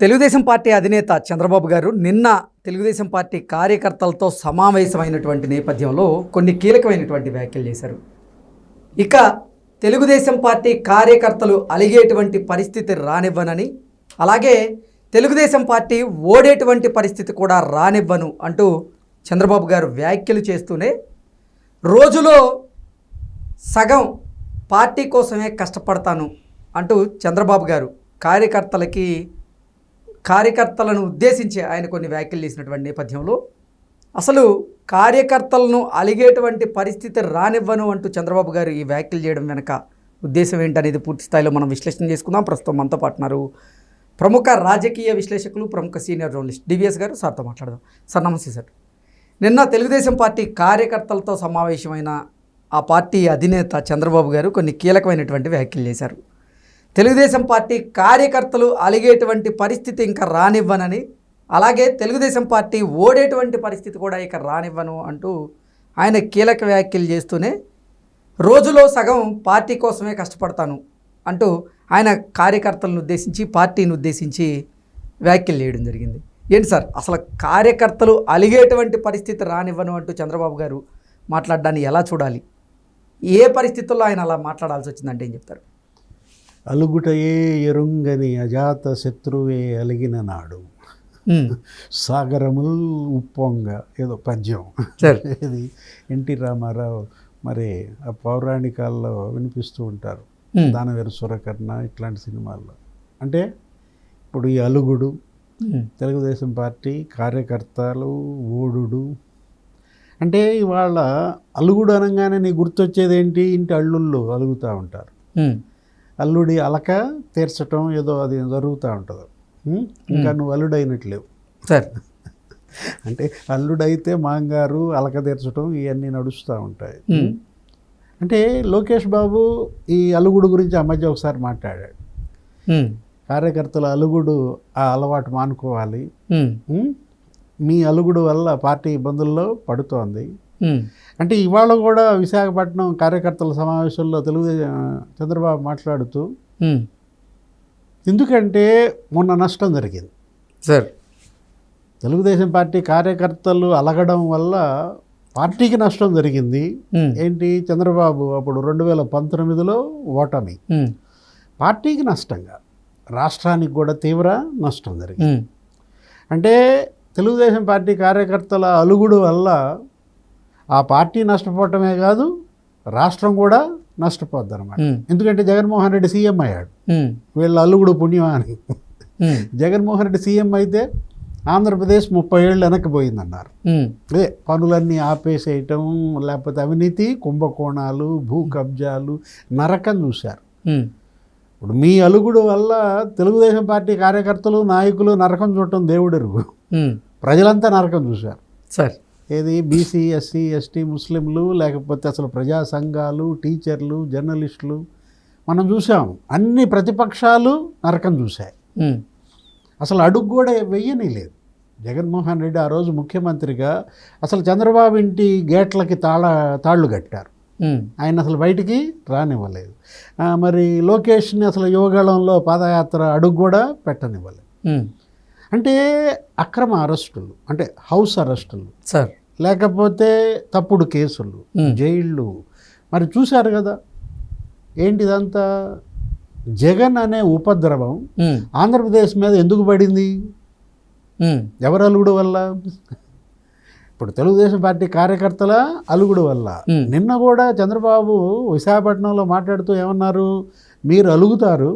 Telugu Desam party అధినేత చంద్రబాబు గారు నిన్న తెలుగుదేశం పార్టీ కార్యకర్తలతో సమావేశమైనటువంటి నేపథ్యంలో కొన్ని కీలకమైనటువంటి వ్యాఖ్యలు చేశారు. ఇక తెలుగుదేశం పార్టీ కార్యకర్తలు అలిగేటువంటి పరిస్థితి రానివ్వనని అలాగే తెలుగుదేశం పార్టీ ఓడేటువంటి పరిస్థితి కూడా రానివ్వను అంటూ చంద్రబాబు గారు వ్యాఖ్యలు చేస్తూనే రోజులో సగం పార్టీ కోసమే కష్టపడతాను అంటూ చంద్రబాబు గారు కార్యకర్తలకి కార్యకర్తలను ఉద్దేశించి ఆయన కొన్ని వ్యాఖ్యలు చేసినటువంటి నేపథ్యంలో అసలు కార్యకర్తలను అలిగేటువంటి పరిస్థితి రానివ్వను అంటూ చంద్రబాబు గారు ఈ వ్యాఖ్యలు చేయడం వెనక ఉద్దేశం ఏంటనేది పూర్తి స్థాయిలో మనం విశ్లేషణ చేసుకుందాం. ప్రస్తుతం మనతో పాటున్నారు ప్రముఖ రాజకీయ విశ్లేషకులు ప్రముఖ సీనియర్ జర్నలిస్ట్ డివిఎస్ గారు. సార్తో మాట్లాడదాం. సార్ నమస్తే సార్. నిన్న తెలుగుదేశం పార్టీ కార్యకర్తలతో సమావేశమైన ఆ పార్టీ అధినేత చంద్రబాబు గారు కొన్ని కీలకమైనటువంటి వ్యాఖ్యలు చేశారు. తెలుగుదేశం పార్టీ కార్యకర్తలు అలిగేటువంటి పరిస్థితి ఇంకా రానివ్వనని అలాగే తెలుగుదేశం పార్టీ ఓడేటువంటి పరిస్థితి కూడా ఇక రానివ్వను అంటూ ఆయన కీలక వ్యాఖ్యలు చేస్తూనే రోజులో సగం పార్టీ కోసమే కష్టపడతాను అంటూ ఆయన కార్యకర్తలను ఉద్దేశించి పార్టీని ఉద్దేశించి వ్యాఖ్యలు చేయడం జరిగింది. ఏంటి సార్? అసలు కార్యకర్తలు అలిగేటువంటి పరిస్థితి రానివ్వను అంటూ చంద్రబాబు గారు మాట్లాడడాన్ని ఎలా చూడాలి? ఏ పరిస్థితుల్లో ఆయన అలా మాట్లాడాల్సి వచ్చిందంటే ఏం చెప్తారు? అలుగుటయే ఎరుంగని అజాత శత్రువే అలిగిన నాడు. సాగరముల్ ఉప్పొంగ ఏదో పద్యం. ఇది ఎన్టీ రామారావు మరి ఆ పౌరాణికాల్లో వినిపిస్తూ ఉంటారు. దానవీర సురకర్ణ ఇట్లాంటి సినిమాల్లో. అంటే ఇప్పుడు ఈ అలుగుడు తెలుగుదేశం పార్టీ కార్యకర్తలు ఓడుడు. అంటే ఇవాళ అలుగుడు అనగానే నీ గుర్తొచ్చేది ఏంటి ఇంటి అల్లుళ్ళు అలుగుతూ ఉంటారు. అల్లుడి అలక తీర్చటం ఏదో అది జరుగుతూ ఉంటుంది? ఇంకా నువ్వు అల్లుడైనట్లేవు. సార్. అంటే అల్లుడైతే మాంగారు అలక తీర్చటం ఇవన్నీ నడుస్తూ ఉంటాయి. అంటే లోకేష్ బాబు ఈ అలుగుడు గురించి ఆ మధ్య ఒకసారి మాట్లాడాడు. కార్యకర్తల అలుగుడు ఆ అలవాటు మానుకోవాలి? మీ అలుగుడు వల్ల పార్టీ ఇబ్బందుల్లో పడుతోంది. అంటే ఇవాళ కూడా విశాఖపట్నం కార్యకర్తల సమావేశంలో తెలుగుదేశం చంద్రబాబు మాట్లాడుతూ ఎందుకంటే మొన్న నష్టం జరిగింది. సార్. తెలుగుదేశం పార్టీ కార్యకర్తలు అలగడం వల్ల పార్టీకి నష్టం జరిగింది. ఏంటి? చంద్రబాబు అప్పుడు రెండు వేల పంతొమ్మిదిలో ఓటమి. పార్టీకి నష్టంగా రాష్ట్రానికి కూడా తీవ్ర నష్టం జరిగింది. అంటే తెలుగుదేశం పార్టీ కార్యకర్తల అలుగుడు వల్ల ఆ పార్టీ నష్టపోవటమే కాదు రాష్ట్రం కూడా నష్టపోద్ది అనమాట ఎందుకంటే జగన్మోహన్ రెడ్డి సీఎం అయ్యాడు. వీళ్ళ అల్లుగుడు పుణ్యం అని. ఉమ్, జగన్మోహన్ రెడ్డి సీఎం అయితే ఆంధ్రప్రదేశ్ ముప్పై ఏళ్ళు వెనక్కిపోయిందన్నారు అదే పనులన్నీ ఆపేసేయటం లేకపోతే అవినీతి కుంభకోణాలు భూ కబ్జాలు నరకం చూశారు. ఇప్పుడు మీ అలుగుడు వల్ల తెలుగుదేశం పార్టీ కార్యకర్తలు నాయకులు నరకం చూడటం దేవుడెరుగు. ప్రజలంతా నరకం చూశారు. సార్ ఏది? బీసీ ఎస్సీ ఎస్టీ ముస్లింలు లేకపోతే అసలు ప్రజా సంఘాలు టీచర్లు జర్నలిస్టులు మనం చూసాం అన్ని ప్రతిపక్షాలు నరకం చూశాయి. అసలు అడుగు కూడా వెయ్యని లేదు జగన్మోహన్ రెడ్డి ఆ రోజు ముఖ్యమంత్రిగా అసలు చంద్రబాబు ఇంటి గేట్లకి తాళ తాళ్ళు కట్టారు. ఆయన అసలు బయటికి రానివ్వలేదు. మరి లోకేష్ని అసలు యువగళంలో పాదయాత్ర అడుగు కూడా పెట్టనివ్వలేదు. అంటే అక్రమ అరెస్టులు అంటే హౌస్ అరెస్టులు. సార్. లేకపోతే తప్పుడు కేసులు జైళ్ళు. మరి చూశారు కదా ఏంటిదంతా? జగన్ అనే ఉపద్రవం ఆంధ్రప్రదేశ్ మీద ఎందుకు పడింది? ఎవరు అలుగుడు వల్ల? ఇప్పుడు తెలుగుదేశం పార్టీ కార్యకర్తల అలుగుడు వల్ల. నిన్న కూడా చంద్రబాబు విశాఖపట్నంలో మాట్లాడుతూ ఏమన్నారు? మీరు అలుగుతారు.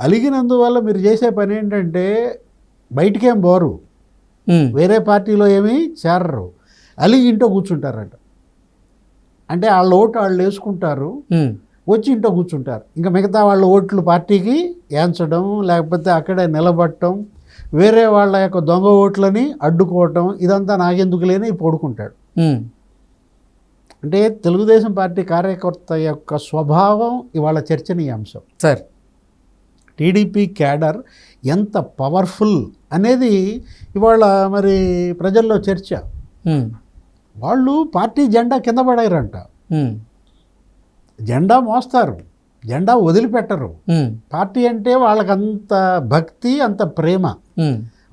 అలిగినందువల్ల మీరు చేసే పని ఏంటంటే బయటికేం పోరు వేరే పార్టీలో ఏమీ చేరరు. అలిగి ఇంట్లో కూర్చుంటారట. అంటే వాళ్ళ ఓటు వాళ్ళు వేసుకుంటారు. వచ్చి ఇంట్లో కూర్చుంటారు. ఇంకా మిగతా వాళ్ళ ఓట్లు పార్టీకి ఏంచడం లేకపోతే అక్కడే నిలబడటం వేరే వాళ్ళ యొక్క దొంగ ఓట్లని అడ్డుకోవటం ఇదంతా నాకెందుకు లేని పడుకుంటాడు. అంటే తెలుగుదేశం పార్టీ కార్యకర్త యొక్క స్వభావం ఇవాళ చర్చనీయాంశం. సార్. టీడీపీ క్యాడర్ ఎంత పవర్ఫుల్ అనేది ఇవాళ మరి ప్రజల్లో చర్చ. వాళ్ళు పార్టీ జెండా కింద పడారంట. జెండా మోస్తారు. జెండా వదిలిపెట్టరు. పార్టీ అంటే వాళ్ళకంత భక్తి అంత ప్రేమ.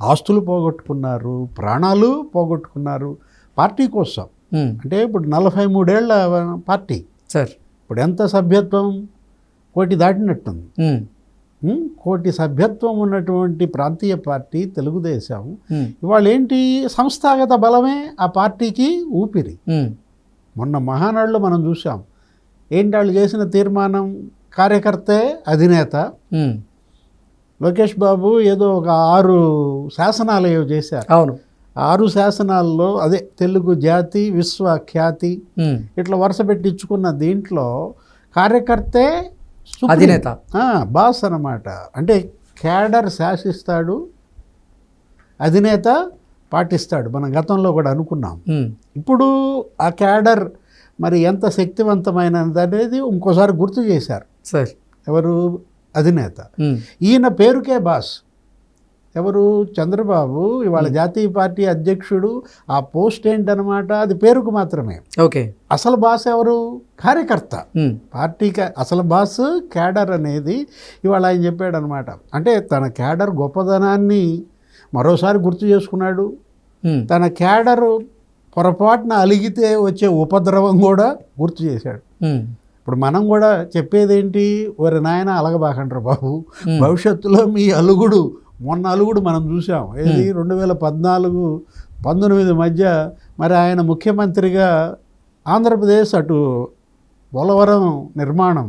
ఆస్తులు పోగొట్టుకున్నారు ప్రాణాలు పోగొట్టుకున్నారు పార్టీ కోసం. అంటే ఇప్పుడు నలభై మూడేళ్ళ పార్టీ. సార్. ఇప్పుడు ఎంత సభ్యత్వం కోటి దాటినట్టుంది? కోటి సభ్యత్వం ఉన్నటువంటి ప్రాంతీయ పార్టీ తెలుగుదేశం. ఇవాళ ఏంటి? సంస్థాగత బలమే ఆ పార్టీకి ఊపిరి. మొన్న మహానాడులో మనం చూసాం ఏంటి వాళ్ళు చేసిన తీర్మానం? కార్యకర్తే అధినేత. లోకేష్ బాబు ఏదో ఒక ఆరు శాసనాలు ఏవో చేశారు. అవును. ఆరు శాసనాల్లో అదే తెలుగు జాతి విశ్వ ఖ్యాతి. ఇట్లా వరుస పెట్టించుకున్న దీంట్లో కార్యకర్తే. అధినేత. బాస్ అన్నమాట. అంటే క్యాడర్ శాసిస్తాడు అధినేత పాటిస్తాడు. మనం గతంలో కూడా అనుకున్నాం. ఇప్పుడు ఆ క్యాడర్ మరి ఎంత శక్తివంతమైనది అనేది ఇంకోసారి గుర్తు చేశారు. సార్. ఎవరు? అధినేత. ఈయన పేరుకే బాస్. ఎవరు? చంద్రబాబు. ఇవాళ జాతీయ పార్టీ అధ్యక్షుడు. ఆ పోస్ట్ ఏంటనమాట అది పేరుకు మాత్రమే. ఓకే. అసలు బాస్ ఎవరు? కార్యకర్త. ఉమ్, పార్టీకి అసలు బాస్ క్యాడర్ అనేది ఇవాళ ఆయన చెప్పాడు అనమాట అంటే తన క్యాడర్ గొప్పదనాన్ని మరోసారి గుర్తు చేసుకున్నాడు. తన క్యాడర్ పొరపాటున అలిగితే వచ్చే ఉపద్రవం కూడా గుర్తు చేశాడు. ఇప్పుడు మనం కూడా చెప్పేదేంటి? ఒరి నాయన అలగబాకండ్రు బాబు. భవిష్యత్తులో మీ అలుగుడు మొన్న అలుగుడు మనం చూసాం ఏది? రెండు వేల పద్నాలుగు పంతొమ్మిది మధ్య మరి ఆయన ముఖ్యమంత్రిగా ఆంధ్రప్రదేశ్ అటు పోలవరం నిర్మాణం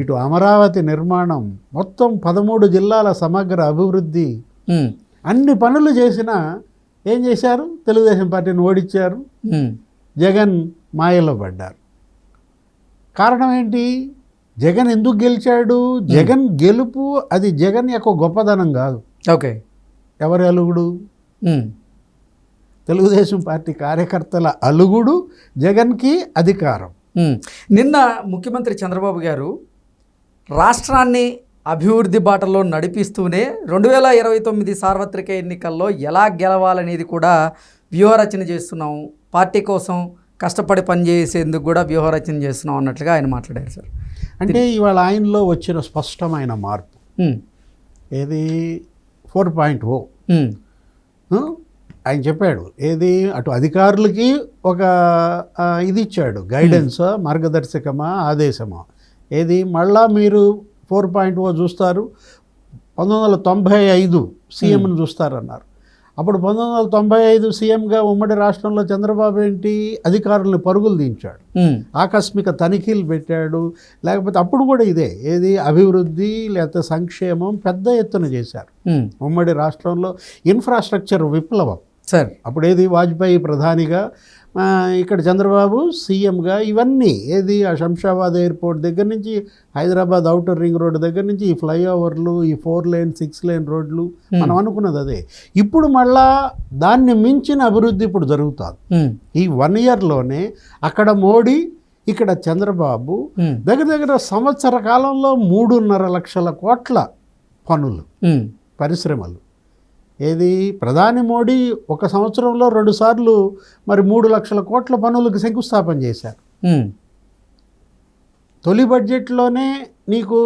ఇటు అమరావతి నిర్మాణం మొత్తం పదమూడు జిల్లాల సమగ్ర అభివృద్ధి అన్ని పనులు చేసినా ఏం చేశారు? తెలుగుదేశం పార్టీని ఓడించారు. జగన్ మాయలో పడ్డారు. కారణం ఏంటి? జగన్ ఎందుకు గెలిచాడు? జగన్ గెలుపు అది జగన్ యొక్క గొప్పదనం కాదు. ఓకే. ఎవరి అలుగుడు? తెలుగుదేశం పార్టీ కార్యకర్తల అలుగుడు జగన్కి అధికారం. నిన్న ముఖ్యమంత్రి చంద్రబాబు గారు రాష్ట్రాన్ని అభివృద్ధి బాటలో నడిపిస్తూనే రెండు వేల ఇరవై తొమ్మిది సార్వత్రిక ఎన్నికల్లో ఎలా గెలవాలనేది కూడా వ్యూహరచన చేస్తున్నాం. పార్టీ కోసం కష్టపడి పనిచేసేందుకు కూడా వ్యూహరచన చేస్తున్నాం అన్నట్లుగా ఆయన మాట్లాడారు సార్. అంటే ఇవాళ ఆయనలో వచ్చిన స్పష్టమైన మార్పు. ఏది? Four point O. ఆయన చెప్పాడు ఏది? అటు అధికారులకి ఒక ఇది ఇచ్చాడు గైడెన్స్ మార్గదర్శకమా ఆదేశమా. ఏది? మళ్ళా మీరు ఫోర్ పాయింట్ ఓ చూస్తారు పంతొమ్మిది వందల తొంభై ఐదు సీఎంను చూస్తారన్నారు. అప్పుడు పంతొమ్మిది వందల తొంభై ఐదు సీఎంగా ఉమ్మడి రాష్ట్రంలో చంద్రబాబు ఏంటి? అధికారులను పరుగులు దించాడు. ఆకస్మిక తనిఖీలు పెట్టాడు. లేకపోతే అప్పుడు కూడా ఇదే. ఏది? అభివృద్ధి లేకపోతే సంక్షేమం పెద్ద ఎత్తున చేశారు. ఉమ్, ఉమ్మడి రాష్ట్రంలో ఇన్ఫ్రాస్ట్రక్చర్ విప్లవం. సార్. అప్పుడు ఏది వాజ్పేయి ప్రధానిగా ఇక్కడ చంద్రబాబు సీఎంగా ఇవన్నీ ఏది ఆ శంషాబాద్ ఎయిర్పోర్ట్ దగ్గర నుంచి హైదరాబాద్ అవుటర్ రింగ్ రోడ్ దగ్గర నుంచి ఈ ఫ్లైఓవర్లు ఈ ఫోర్ లేన్ సిక్స్ లేన్ రోడ్లు మనం అనుకున్నది అదే. ఇప్పుడు మళ్ళా దాన్ని మించిన అభివృద్ధి ఇప్పుడు జరుగుతుంది. ఈ వన్ ఇయర్లోనే అక్కడ మోడీ ఇక్కడ చంద్రబాబు దగ్గర దగ్గర సంవత్సర కాలంలో మూడున్నర లక్షల కోట్ల పనులు పరిశ్రమలు. ఏది? ప్రధాని మోడీ ఒక సంవత్సరంలో రెండుసార్లు మరి మూడు లక్షల కోట్ల పనులకు శంకుస్థాపన చేశారు. తొలి బడ్జెట్లోనే నీకు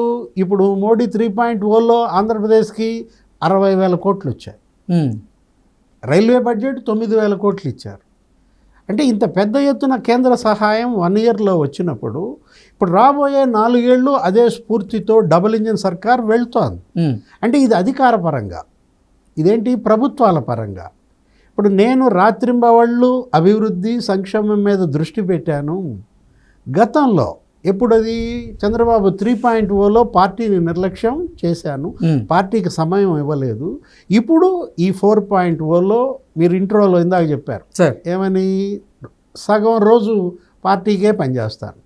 ఇప్పుడు మోడీ త్రీ పాయింట్ ఓలో ఆంధ్రప్రదేశ్కి అరవై వేల కోట్లు వచ్చాయి. రైల్వే బడ్జెట్ తొమ్మిది వేల కోట్లు ఇచ్చారు. అంటే ఇంత పెద్ద ఎత్తున కేంద్ర సహాయం వన్ ఇయర్లో వచ్చినప్పుడు ఇప్పుడు రాబోయే నాలుగేళ్ళు అదే స్ఫూర్తితో డబుల్ ఇంజిన్ సర్కార్ వెళ్తోంది. అంటే ఇది అధికార పరంగా ఇదేంటి? ప్రభుత్వాల పరంగా. ఇప్పుడు నేను రాత్రింబవళ్ళు అభివృద్ధి సంక్షేమం మీద దృష్టి పెట్టాను. గతంలో ఎప్పుడది? చంద్రబాబు త్రీ పాయింట్ ఓలో పార్టీని నిర్లక్ష్యం చేశాను. పార్టీకి సమయం ఇవ్వలేదు. ఇప్పుడు ఈ ఫోర్ పాయింట్ ఓలో మీరు ఇంట్రోలో ఇందాక చెప్పారు. సార్. ఏమని? సగం రోజు పార్టీకే పనిచేస్తాను.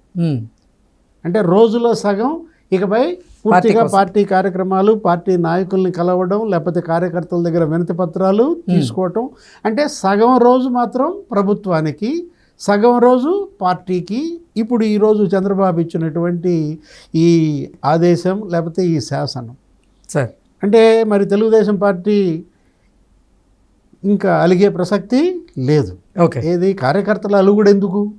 అంటే రోజులో సగం ఇకపై పూర్తిగా. పార్టీ కార్యక్రమాలు పార్టీ నాయకుల్ని కలవడం లేకపోతే కార్యకర్తల దగ్గర వినతి పత్రాలు తీసుకోవటం. అంటే సగం రోజు మాత్రం ప్రభుత్వానికి సగం రోజు పార్టీకి. ఇప్పుడు ఈరోజు చంద్రబాబు ఇచ్చినటువంటి ఈ ఆదేశం లేకపోతే ఈ శాసనం. సార్. అంటే మరి తెలుగుదేశం పార్టీ ఇంకా అలిగే ప్రసక్తి లేదు. ఓకే. ఏది? కార్యకర్తల అలుగుడు ఎందుకు?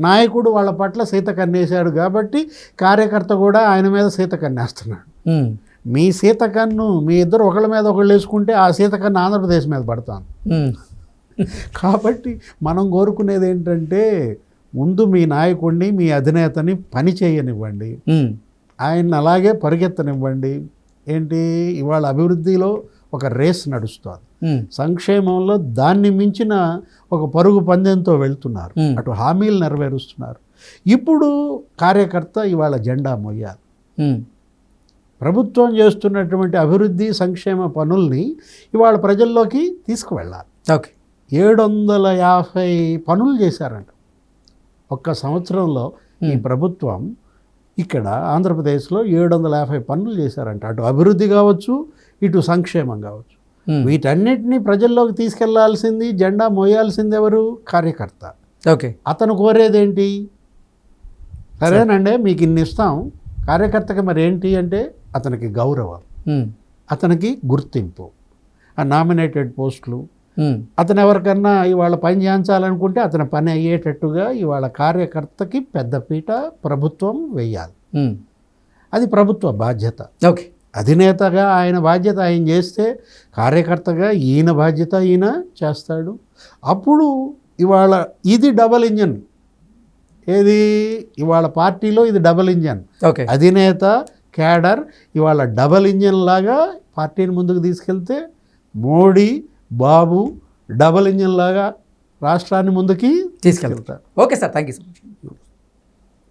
నాయకుడు వాళ్ళ పట్ల సీత కన్నేశాడు కాబట్టి కార్యకర్త కూడా ఆయన మీద సీత కన్నేస్తున్నాడు. మీ సీత కన్ను మీ ఇద్దరు ఒకళ్ళ మీద ఒకళ్ళు వేసుకుంటే ఆ సీత కన్ను ఆంధ్రప్రదేశ్ మీద పడతాను. కాబట్టి మనం కోరుకునేది ఏంటంటే ముందు మీ నాయకుడిని మీ అధినేతని పని చేయనివ్వండి. ఆయన్ని అలాగే పరిగెత్తనివ్వండి. ఏంటి? ఇవాళ అభివృద్ధిలో ఒక రేస్ నడుస్తుంది. సంక్షేమంలో దాన్ని మించిన ఒక పరుగు పందెంతో వెళ్తున్నారు. అటు హామీలు నెరవేరుస్తున్నారు. ఇప్పుడు కార్యకర్త ఇవాళ జెండా మొయ్యాలి. ప్రభుత్వం చేస్తున్నటువంటి అభివృద్ధి సంక్షేమ పనుల్ని ఇవాళ ప్రజల్లోకి తీసుకువెళ్ళాలి. ఓకే. ఏడు వందల యాభై పనులు చేశారంట. ఒక్క సంవత్సరంలో ఈ ప్రభుత్వం ఇక్కడ ఆంధ్రప్రదేశ్లో ఏడు వందల యాభై పనులు చేశారంట. అటు అభివృద్ధి కావచ్చు ఇటు సంక్షేమం కావచ్చు. ఉమ్, వీటన్నిటిని ప్రజల్లోకి తీసుకెళ్ళాల్సింది జెండా మోయాల్సింది ఎవరు? కార్యకర్త. ఓకే. అతను కోరేదేంటి? సరేనండి మీకు ఇన్ని ఇస్తాం. కార్యకర్తకి మరి ఏంటి అంటే అతనికి గౌరవం. ఉమ్, అతనికి గుర్తింపు. ఆ నామినేటెడ్ పోస్టులు. ఉమ్, అతను ఎవరికన్నా ఇవాళ పని చేయించాలనుకుంటే అతని పని అయ్యేటట్టుగా ఇవాళ కార్యకర్తకి పెద్దపీట ప్రభుత్వం వేయాలి. అది ప్రభుత్వ బాధ్యత. ఓకే అధినేతగా ఆయన బాధ్యత ఆయన చేస్తే కార్యకర్తగా ఈయన బాధ్యత ఈయన చేస్తాడు. అప్పుడు ఇవాళ ఇది డబల్ ఇంజన్. ఏది? ఇవాళ పార్టీలో ఇది డబల్ ఇంజన్. ఓకే. అధినేత క్యాడర్ ఇవాళ డబల్ ఇంజన్ లాగా పార్టీని ముందుకు తీసుకెళ్తే మోడీ బాబు డబల్ ఇంజన్ లాగా రాష్ట్రాన్ని ముందుకి తీసుకెళ్తారు. Okay sir. Thank you so much.